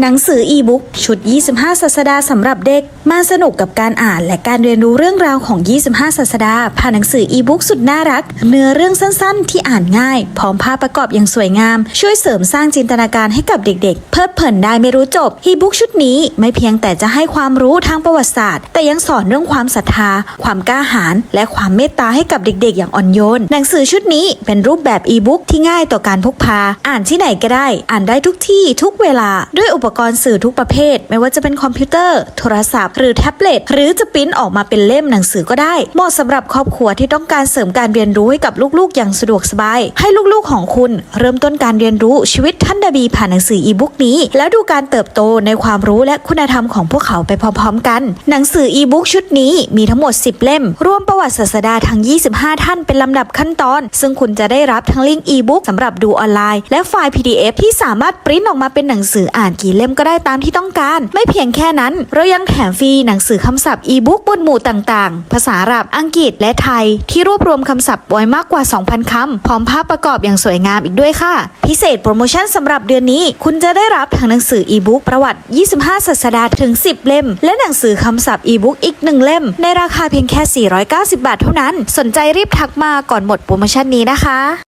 หนังสืออีบุ๊กชุด 25 ศาสดาสำหรับเด็ก มาสนุกกับการอ่านและการเรียนรู้เรื่องราวของ 25 ศาสดา ผ่านหนังสืออีบุ๊กสุดน่ารัก เนื้อเรื่องสั้นๆ ที่อ่านง่าย พร้อมภาพประกอบอย่างสวยงาม ช่วยเสริมสร้างจินตนาการให้กับเด็กๆ เพลิดเพลินได้ไม่รู้จบ อีบุ๊กชุดนี้ไม่เพียงแต่จะให้ความรู้ทางประวัติศาสตร์ แต่ยังสอนเรื่องความศรัทธา ความกล้าหาญ และความเมตตาให้กับเด็กๆ อย่างอ่อนโยน หนังสือชุดนี้เป็นรูปแบบอีบุ๊กที่ง่ายต่อการพกพา อ่านที่ไหนก็ได้ อ่านได้ทุกที่ทุกเวลาด้วยอุปปกรณ์สื่อทุกประเภท ไม่ว่าจะเป็นคอมพิวเตอร์ โทรศัพท์ หรือแท็บเล็ต หรือจะปริ้นออกมาเป็นเล่มหนังสือก็ได้ เหมาะสำหรับครอบครัวที่ต้องการเสริมการเรียนรู้ให้กับลูกๆ อย่างสะดวกสบาย ให้ลูกๆของคุณ เริ่มต้นการเรียนรู้ชีวิตท่านดาบีผ่านหนังสืออีบุ๊กนี้ แล้วดูการเติบโตในความรู้และคุณธรรมของพวกเขาไปพร้อมๆกัน หนังสืออีบุ๊กชุดนี้มีทั้งหมด 10 เล่ม รวมประวัติศาสดาทั้ง 25 ท่านเป็นลำดับขั้นตอน ซึ่งคุณจะได้รับทั้งลิงก์อีบุ๊กสำหรับดูออนไลน์ และไฟล์ PDF ที่สามารถปริ้นออกมาเป็นหนังสืออ่านกี่เล่มก็ได้ตามที่ต้องการ ไม่เพียงแค่นั้น เรายังแถมฟรีหนังสือคำศัพท์อีบุ๊กบนหมู่ต่างๆ ภาษาอาหรับ อังกฤษ และไทย ที่รวบรวมคำศัพท์ไว้มากกว่า 2,000 คำ พร้อมภาพประกอบอย่างสวยงามอีกด้วยค่ะ พิเศษโปรโมชั่นสำหรับเดือนนี้ คุณจะได้รับทั้งหนังสืออีบุ๊กประวัติ 25 ศาสดาถึง 10 เล่ม และหนังสือคำศัพท์อีบุ๊กอีก 1 เล่ม ในราคาเพียงแค่ 490 บาทเท่านั้น สนใจรีบทักมาก่อนหมดโปรโมชั่นนี้นะคะ